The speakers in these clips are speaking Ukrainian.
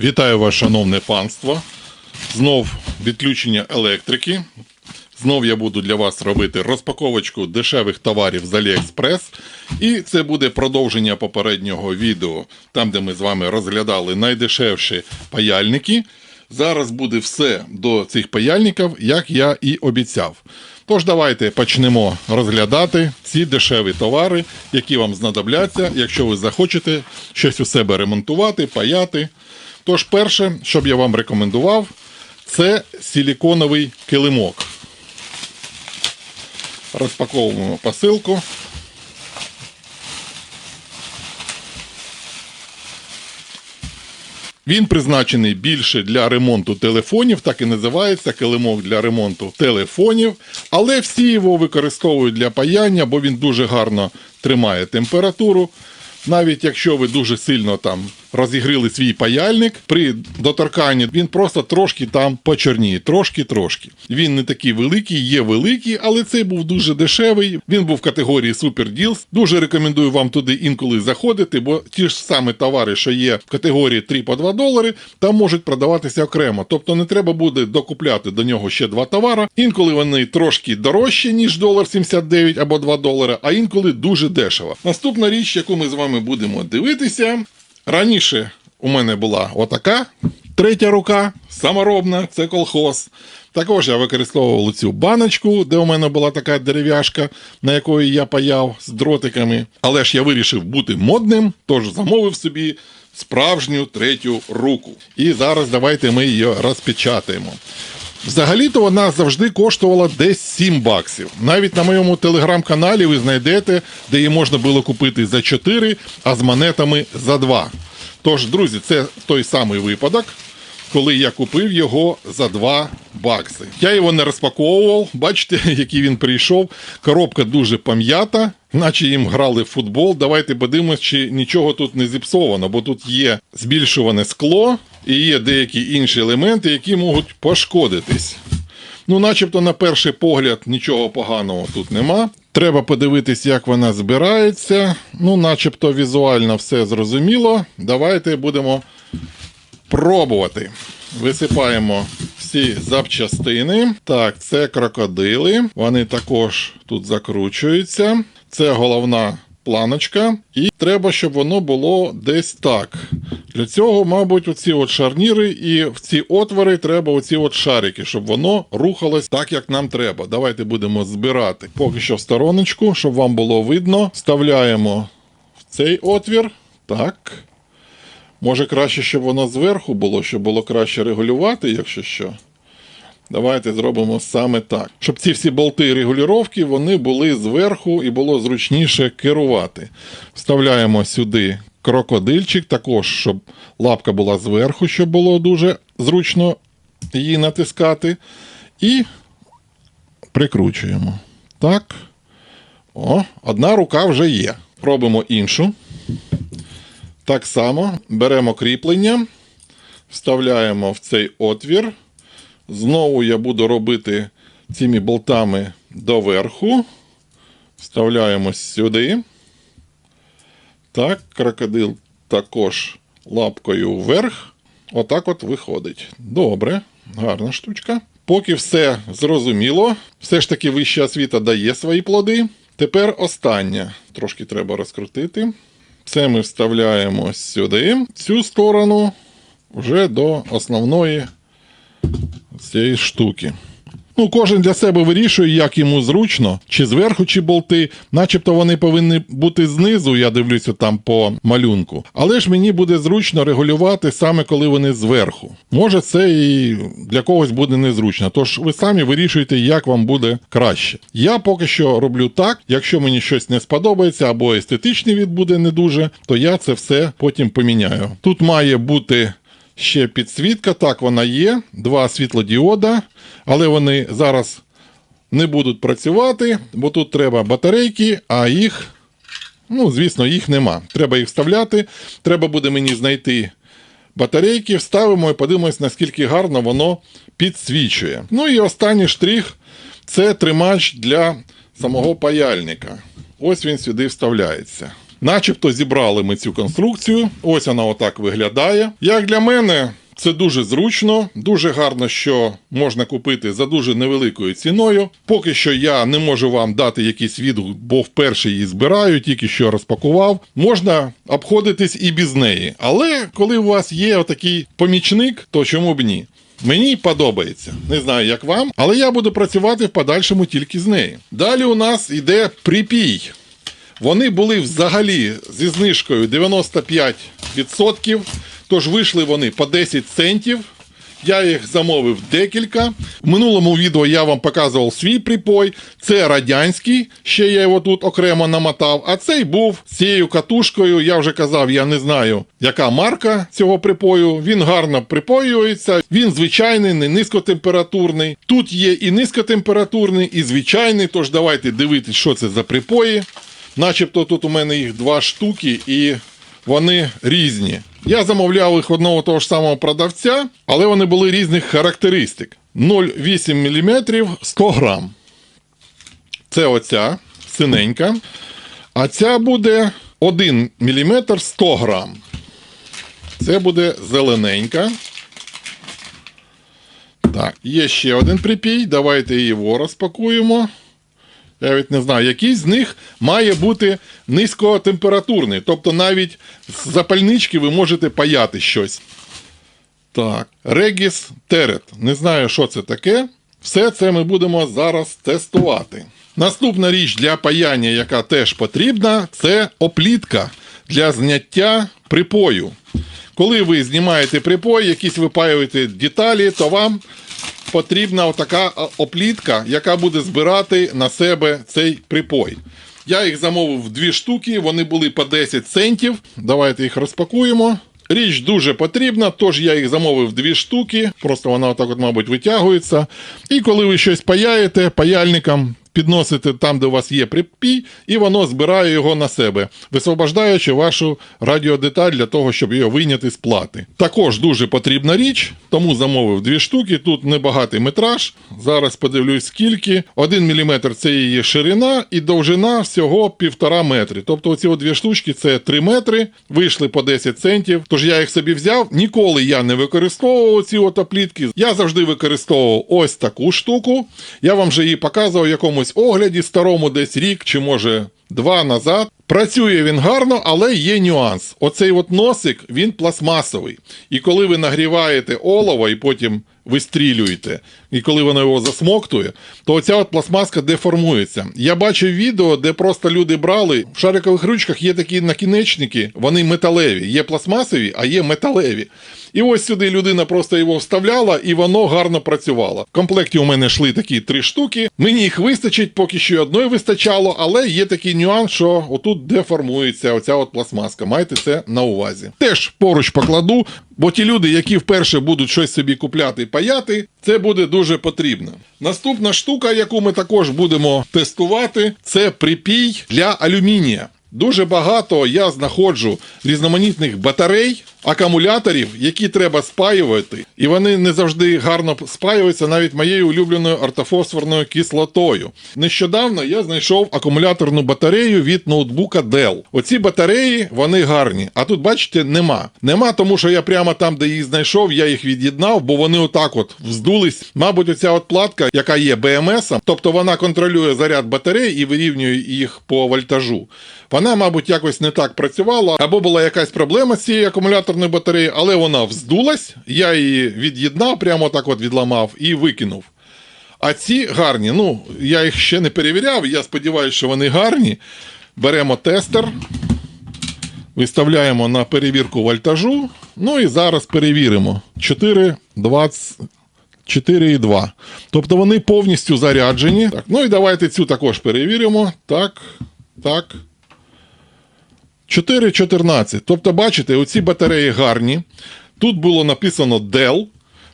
Вітаю вас, шановне панство. Знов відключення електрики. Знов я буду для вас робити розпаковочку дешевих товарів з AliExpress. І це буде продовження попереднього відео, там, де ми з вами розглядали найдешевші паяльники. Зараз буде все до цих паяльників, як я і обіцяв. Тож давайте почнемо розглядати ці дешеві товари, які вам знадобляться, якщо ви захочете щось у себе ремонтувати, паяти. Тож, перше, що б я вам рекомендував, це силіконовий килимок. Розпаковуємо посилку. Він призначений більше для ремонту телефонів, так і називається килимок для ремонту телефонів. Але всі його використовують для паяння, бо він дуже гарно тримає температуру. Навіть якщо ви дуже сильно там розігріли свій паяльник, при доторканні він просто трошки там почорніє, трошки-трошки. Він не такий великий, є великий, але цей був дуже дешевий. Він був в категорії Deals. Дуже рекомендую вам туди інколи заходити, бо ті ж самі товари, що є в категорії 3 по 2 долари, там можуть продаватися окремо. Тобто не треба буде докупляти до нього ще два товари. Інколи вони трошки дорожчі, ніж долар 79 або 2 долари, а інколи дуже дешево. Наступна річ, яку ми з вами будемо дивитися. Раніше у мене була отака третя рука, саморобна, це колхоз. Також я використовував цю баночку, де у мене була така дерев'яшка, на якої я паяв з дротиками. Але ж я вирішив бути модним, тож замовив собі справжню третю руку. І зараз давайте ми її розпечатаємо. Взагалі-то вона завжди коштувала десь 7 баксів. Навіть на моєму телеграм-каналі ви знайдете, де її можна було купити за 4, а з монетами за 2. Тож, друзі, це той самий випадок, коли я купив його за 2 бакси. Я його не розпаковував, бачите, який він прийшов. Коробка дуже пам'ята, наче їм грали в футбол. Давайте подивимось, чи нічого тут не зіпсовано, бо тут є збільшуване скло і є деякі інші елементи, які можуть пошкодитись. Ну, начебто, на перший погляд, нічого поганого тут нема. Треба подивитись, як вона збирається. Ну, начебто візуально все зрозуміло. Давайте будемо пробувати. Висипаємо всі запчастини. Так, це крокодили. Вони також тут закручуються. Це головна планочка. І треба, щоб воно було десь так. Для цього, мабуть, оці от шарніри і в ці отвори треба оці от шарики, щоб воно рухалось так, як нам треба. Давайте будемо збирати. Поки що в стороночку, щоб вам було видно. Вставляємо в цей отвір. Так. Може краще, щоб воно зверху було, щоб було краще регулювати, якщо що. Давайте зробимо саме так. Щоб ці всі болти регулювання вони були зверху і було зручніше керувати. Вставляємо сюди крокодильчик, також, щоб лапка була зверху, щоб було дуже зручно її натискати. І прикручуємо. Так. О, одна рука вже є. Пробуємо іншу. Так само беремо кріплення, вставляємо в цей отвір. Знову я буду робити цими болтами доверху. Вставляємо сюди. Так, крокодил також лапкою вверх. Отак от виходить. Добре, гарна штучка. Поки все зрозуміло, все ж таки вища освіта дає свої плоди. Тепер останнє. Трошки треба розкрутити. Це ми вставляємо сюди. Цю сторону вже до основної цієї штуки. Ну, кожен для себе вирішує, як йому зручно, чи зверху, чи болти. Начебто вони повинні бути знизу, я дивлюся там по малюнку. Але ж мені буде зручно регулювати саме коли вони зверху. Може, це і для когось буде незручно. Тож ви самі вирішуєте, як вам буде краще. Я поки що роблю так, якщо мені щось не сподобається або естетичний від буде не дуже, то я це все потім поміняю. Тут має бути. Ще підсвітка, так вона є, два світлодіода, але вони зараз не будуть працювати, бо тут треба батарейки, а їх, ну, звісно, їх нема. Треба їх вставляти. Треба буде мені знайти батарейки, вставимо і подивимось, наскільки гарно воно підсвічує. Ну і останній штрих це тримач для самого паяльника. Ось він сюди вставляється. Начебто зібрали ми цю конструкцію. Ось вона отак виглядає. Як для мене, це дуже зручно, дуже гарно, що можна купити за дуже невеликою ціною. Поки що я не можу вам дати якийсь відгук, бо вперше її збираю, тільки що розпакував. Можна обходитись і без неї. Але коли у вас є отакий помічник, то чому б ні? Мені подобається. Не знаю, як вам, але я буду працювати в подальшому тільки з нею. Далі у нас йде припій. Вони були взагалі зі знижкою 95%, тож вийшли вони по 10 центів. Я їх замовив декілька. В минулому відео я вам показував свій припой. Це радянський, ще я його тут окремо намотав. А цей був з цією катушкою. Я вже казав, я не знаю, яка марка цього припою. Він гарно припоюється. Він звичайний, не низькотемпературний. Тут є і низькотемпературний, і звичайний. Тож давайте дивитись, що це за припої. Начебто тут у мене їх два штуки, і вони різні. Я замовляв їх одного того ж самого продавця, але вони були різних характеристик. 0,8 мм 100 грам. Це оця синенька. А ця буде 1 мм 100 грам. Це буде зелененька. Так, є ще один припій. Давайте його розпакуємо. Я навіть не знаю, який з них має бути низькотемпературний. Тобто навіть з запальнички ви можете паяти щось. Так, Regis Teret. Не знаю, що це таке. Все це ми будемо зараз тестувати. Наступна річ для паяння, яка теж потрібна, це оплітка для зняття припою. Коли ви знімаєте припой, якісь випаюєте деталі, то вам потрібна така оплітка, яка буде збирати на себе цей припой. Я їх замовив дві штуки, вони були по 10 центів. Давайте їх розпакуємо. Річ дуже потрібна, тож я їх замовив дві штуки. Просто вона отак, от, мабуть, витягується. І коли ви щось паяєте, паяльником підносите там, де у вас є припій, і воно збирає його на себе, висвобождаючи вашу радіодеталь для того, щоб її вийняти з плати. Також дуже потрібна річ, тому замовив дві штуки. Тут небагатий метраж. Зараз подивлюсь, скільки. 1 мм це її ширина і довжина всього 1,5 метри. Тобто оці дві штучки це 3 метри, вийшли по 10 центів. Тож я їх собі взяв. Ніколи я не використовував ці от оплітки. Я завжди використовував ось таку штуку. Я вам вже її показував в якомусь огляді старому, десь рік чи може два назад. Працює він гарно, але є нюанс. Оцей от носик він пластмасовий. І коли ви нагріваєте олово і потім вистрілюєте, і коли воно його засмоктує, то оця от пластмаска деформується. Я бачив відео, де просто люди брали в шарикових ручках є такі накінечники, вони металеві. Є пластмасові, а є металеві. І ось сюди людина просто його вставляла, і воно гарно працювало. В комплекті у мене йшли такі три штуки. Мені їх вистачить, поки що одної вистачало, але є такий нюанс, що отут деформується оця от пластмаска. Майте це на увазі. Теж поруч покладу, бо ті люди, які вперше будуть щось собі купляти і паяти, це буде дуже потрібно. Наступна штука, яку ми також будемо тестувати, це припій для алюмінія. Дуже багато я знаходжу різноманітних батарей, акумуляторів, які треба спаювати, і вони не завжди гарно спаюються навіть моєю улюбленою ортофосфорною кислотою. Нещодавно я знайшов акумуляторну батарею від ноутбука Dell. Оці батареї вони гарні. А тут, бачите, нема. Нема, тому що я прямо там, де їх знайшов, я їх від'єднав, бо вони отак от вздулись. Мабуть, оця от платка, яка є BMS, тобто вона контролює заряд батарей і вирівнює їх по вольтажу. Вона, мабуть, якось не так працювала, або була якась проблема з цією акумуляторною батареєю, але вона вздулась, я її від'єднав, прямо так от відламав і викинув. А ці гарні, ну, я їх ще не перевіряв, я сподіваюся, що вони гарні. Беремо тестер, виставляємо на перевірку вольтажу. Ну і зараз перевіримо. 4,20. 4,2. Тобто вони повністю заряджені. Так, ну і давайте цю також перевіримо. Так, так. 4,14. Тобто, бачите, оці батареї гарні. Тут було написано Dell.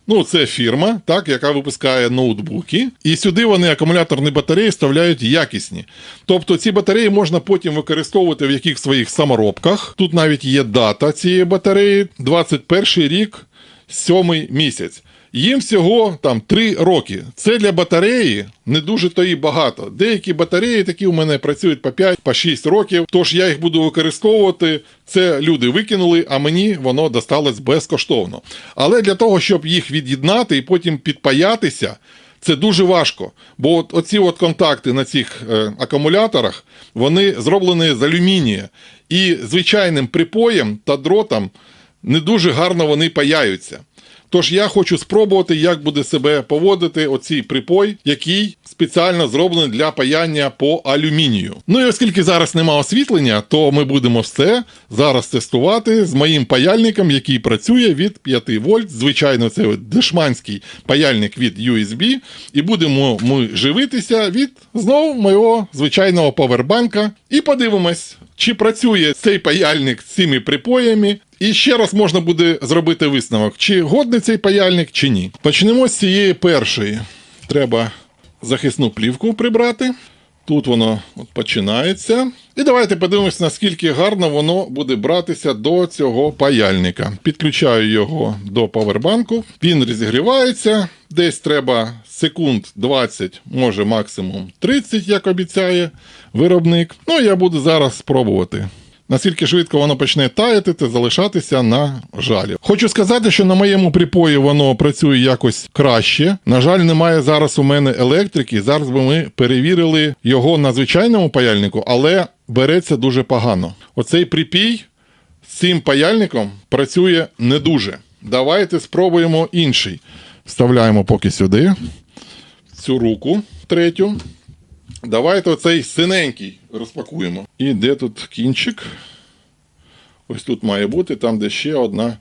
Ну, це фірма, так, яка випускає ноутбуки. І сюди вони акумуляторні батареї вставляють якісні. Тобто ці батареї можна потім використовувати в яких своїх саморобках. Тут навіть є дата цієї батареї 21 рік, 7 місяць. Їм всього там 3 роки. Це для батареї не дуже то і багато. Деякі батареї такі у мене працюють по 5 по 6 років. Тож я їх буду використовувати. Це люди викинули, а мені воно досталось безкоштовно. Але для того, щоб їх від'єднати і потім підпаятися, це дуже важко. Бо от оці от контакти на цих е, акумуляторах вони зроблені з алюмінія. І звичайним припоєм та дротом не дуже гарно вони паяються. Тож я хочу спробувати, як буде себе поводити оцей припой, який спеціально зроблений для паяння по алюмінію. Ну і оскільки зараз нема освітлення, то ми будемо все зараз тестувати з моїм паяльником, який працює від 5 вольт. Звичайно, це дешманський паяльник від USB. І будемо ми живитися від знову моєго звичайного павербанка. І подивимось, чи працює цей паяльник з цими припоями. І ще раз можна буде зробити висновок, чи годний цей паяльник, чи ні. Почнемо з цієї першої. Треба захисну плівку прибрати. Тут воно от починається. І давайте подивимось, наскільки гарно воно буде братися до цього паяльника. Підключаю його до павербанку. Він розігрівається. Десь треба секунд 20, може максимум 30, як обіцяє виробник. Ну, я буду зараз спробувати. Наскільки швидко воно почне таяти та залишатися на жалі. Хочу сказати, що на моєму припої воно працює якось краще. На жаль, немає зараз у мене електрики. Зараз би ми перевірили його на звичайному паяльнику, але береться дуже погано. Оцей припій з цим паяльником працює не дуже. Давайте спробуємо інший. Вставляємо поки сюди цю руку третю. Давайте оцей синенький розпакуємо. І де тут кінчик? Ось тут має бути, там, де ще одна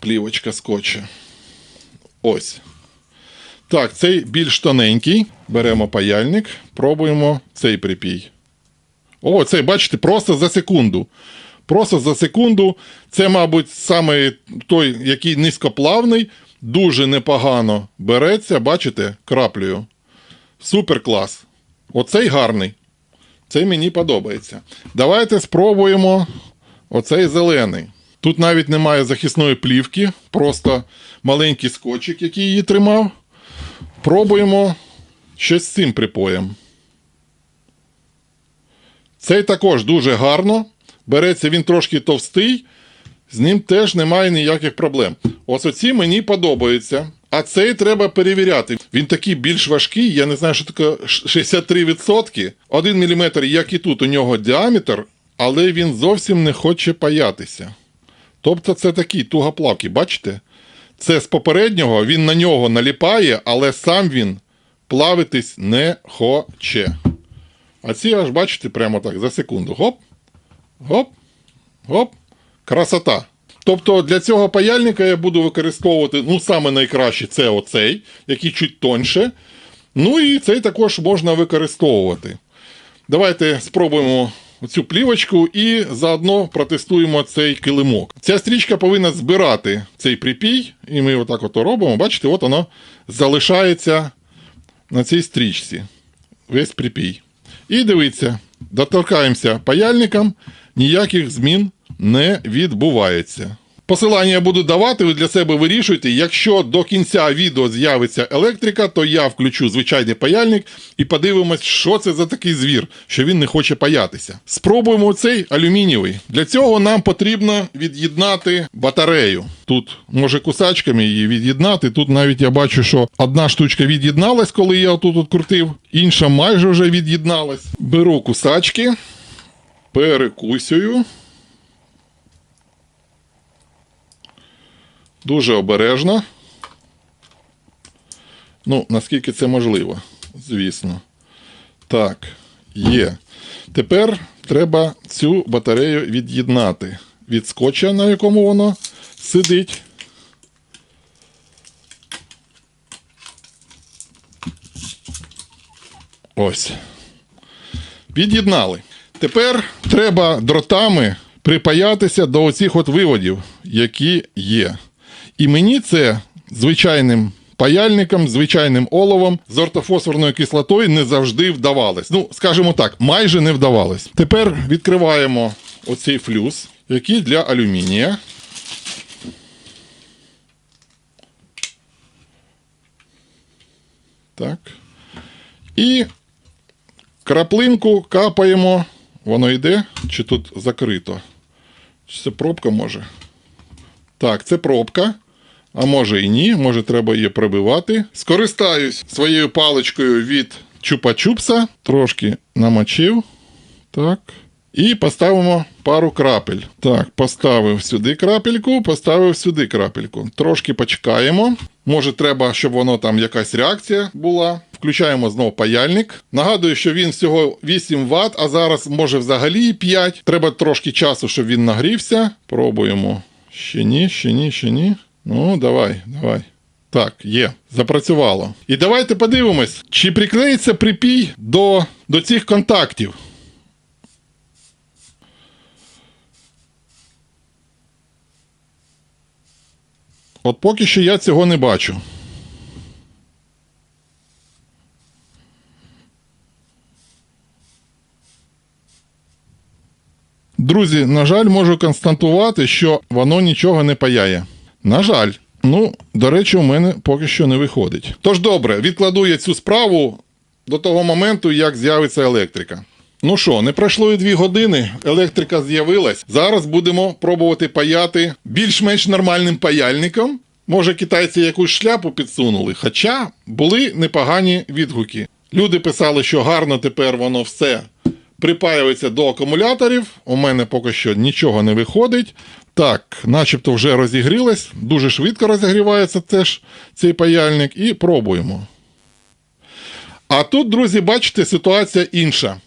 плівочка скотча. Ось. Так, цей більш тоненький. Беремо паяльник, пробуємо цей припій. О, цей, бачите, просто за секунду. Просто за секунду. Це, мабуть, саме той, який низькоплавний, дуже непогано береться, бачите, краплею. Супер клас. Оцей гарний. Цей мені подобається. Давайте спробуємо оцей зелений. Тут навіть немає захисної плівки, просто маленький скотчик, який її тримав. Пробуємо щось з цим припоєм. Цей також дуже гарно. Береться він трошки товстий, з ним теж немає ніяких проблем. Ось оці мені подобаються. А цей треба перевіряти. Він такий більш важкий, я не знаю, що таке 63%. 1 мм, як і тут, у нього діаметр, але він зовсім не хоче паятися. Тобто це такий тугоплавкий, бачите? Це з попереднього, він на нього наліпає, але сам він плавитись не хоче. А ці аж бачите, прямо так, за секунду. Гоп, гоп, гоп. Красота. Тобто для цього паяльника я буду використовувати, ну, саме найкраще це оцей, який чуть тоньше. Ну і цей також можна використовувати. Давайте спробуємо цю плівочку і заодно протестуємо цей килимок. Ця стрічка повинна збирати цей припій, і ми отак от робимо. Бачите, от воно залишається на цій стрічці. Весь припій. І дивіться, доторкаємося паяльником, ніяких змін не відбувається. Посилання я буду давати, ви для себе вирішуйте. Якщо до кінця відео з'явиться електрика, то я включу звичайний паяльник і подивимось, що це за такий звір, що він не хоче паятися. Спробуємо цей алюмінієвий. Для цього нам потрібно від'єднати батарею. Тут може кусачками її від'єднати. Тут навіть я бачу, що одна штучка від'єдналась, коли я тут от крутив, інша майже вже від'єдналась. Беру кусачки, перекусюю. Дуже обережно. Ну, наскільки це можливо, звісно. Так, є. Тепер треба цю батарею від'єднати від скотча, на якому воно сидить. Ось. Під'єднали. Тепер треба дротами припаятися до оцих от виводів, які є. І мені це звичайним паяльником, звичайним оловом з ортофосфорною кислотою не завжди вдавалось. Ну, скажімо так, майже не вдавалось. Тепер відкриваємо оцей флюс, який для алюмінія. Так. І краплинку капаємо. Воно йде, чи тут закрито? Чи це пробка може? Так, це пробка. А може і ні, може треба її прибивати. Скористаюсь своєю паличкою від чупа-чупса. Трошки намочив. Так. І поставимо пару крапель. Так, поставив сюди крапельку, поставив сюди крапельку. Трошки почекаємо. Може, треба, щоб воно там якась реакція була. Включаємо знову паяльник. Нагадую, що він всього 8 Вт, а зараз може взагалі 5. Треба трошки часу, щоб він нагрівся. Пробуємо. Ще ні, ще ні, ще ні. Ну, давай, давай. Так, є, запрацювало. І давайте подивимось, чи приклеїться припій до, до цих контактів. От поки що я цього не бачу. Друзі, на жаль, можу констатувати, що воно нічого не паяє. На жаль, ну, до речі, у мене поки що не виходить. Тож добре, відкладу я цю справу до того моменту, як з'явиться електрика. Ну що, не пройшло і дві години, електрика з'явилась. Зараз будемо пробувати паяти більш-менш нормальним паяльником. Може, китайці якусь шляпу підсунули, хоча були непогані відгуки. Люди писали, що гарно тепер воно все припаюється до акумуляторів. У мене поки що нічого не виходить. Так, начебто вже розігрілось, дуже швидко розігрівається теж цей паяльник, і пробуємо. А тут, друзі, бачите, ситуація інша.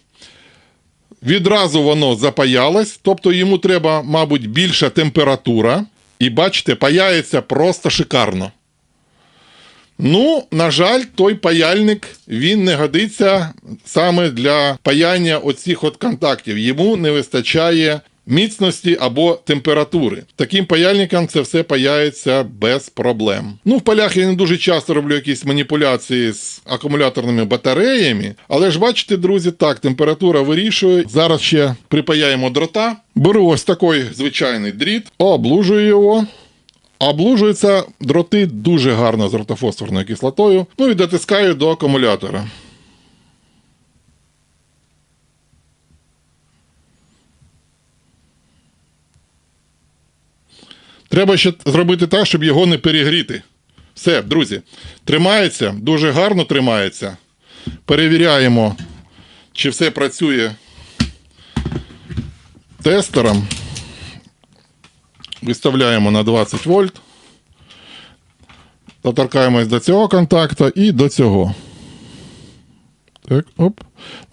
Відразу воно запаялось, тобто йому треба, мабуть, більша температура. І бачите, паяється просто шикарно. Ну, на жаль, той паяльник він не годиться саме для паяння оцих от контактів. Йому не вистачає міцності або температури. Таким паяльником це все паяється без проблем. Ну, в полях я не дуже часто роблю якісь маніпуляції з акумуляторними батареями, але ж бачите, друзі, так, температура вирішує. Зараз ще припаяємо дрота. Беру ось такий звичайний дріт, облужую його. Облужуються дроти дуже гарно з ортофосфорною кислотою. Ну і дотискаю до акумулятора. Треба ще зробити так, щоб його не перегріти. Все, друзі, тримається, дуже гарно тримається. Перевіряємо, чи все працює тестером. Виставляємо на 20 вольт. Доторкаємось до цього контакту і до цього. Так, оп.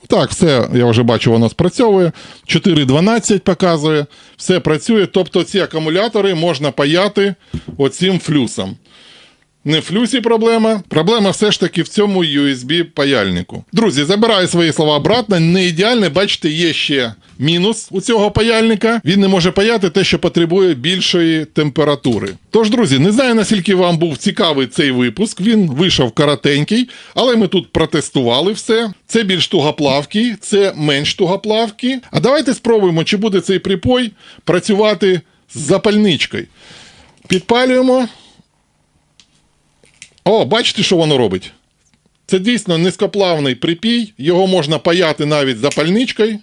Так, все, я вже бачу, воно спрацьовує. 4,12 показує. Все працює. Тобто ці акумулятори можна паяти оцим флюсом. Не в флюсі проблема. Проблема все ж таки в цьому USB паяльнику. Друзі, забираю свої слова обратно. Не ідеальне, бачите, є ще мінус у цього паяльника. Він не може паяти те, що потребує більшої температури. Тож, друзі, не знаю, наскільки вам був цікавий цей випуск. Він вийшов коротенький, але ми тут протестували все. Це більш тугоплавкий, це менш тугоплавкий. А давайте спробуємо, чи буде цей припой працювати з запальничкою. Підпалюємо. О, бачите, що воно робить? Це дійсно низькоплавний припій, його можна паяти навіть запальничкою.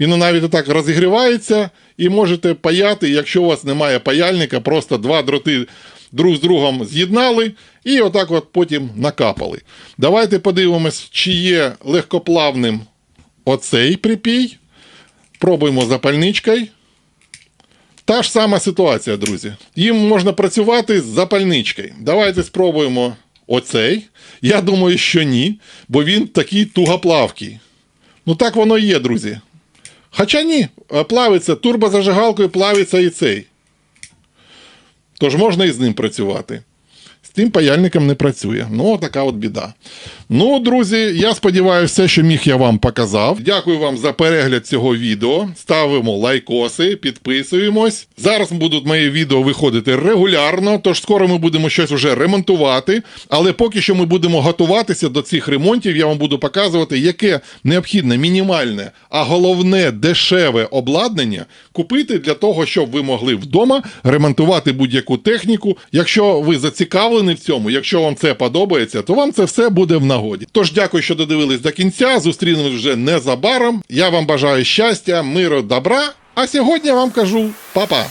Він навіть отак розігрівається і можете паяти, якщо у вас немає паяльника, просто два дроти друг з другом з'єднали і отак от потім накапали. Давайте подивимось, чи є легкоплавним оцей припій. Пробуємо запальничкою. Та ж сама ситуація, друзі. Їм можна працювати з запальничкою. Давайте спробуємо оцей. Я думаю, що ні, бо він такий тугоплавкий. Ну так воно і є, друзі. Хоча ні, е, плавиться турбозажигалкою, плавиться і цей. Тож можна і з ним працювати. З тим паяльником не працює. Ну, така от біда. Ну, друзі, я сподіваюся, що міг я вам показав. Дякую вам за перегляд цього відео. Ставимо лайкоси, підписуємось. Зараз будуть мої відео виходити регулярно, тож скоро ми будемо щось вже ремонтувати. Але поки що ми будемо готуватися до цих ремонтів, я вам буду показувати, яке необхідне, мінімальне, а головне дешеве обладнання купити для того, щоб ви могли вдома ремонтувати будь-яку техніку. Якщо ви зацікавлені, зацікавлений в цьому, якщо вам це подобається, то вам це все буде в нагоді. Тож дякую, що додивились до кінця. Зустрінемось вже незабаром. Я вам бажаю щастя, миру, добра. А сьогодні я вам кажу па-па!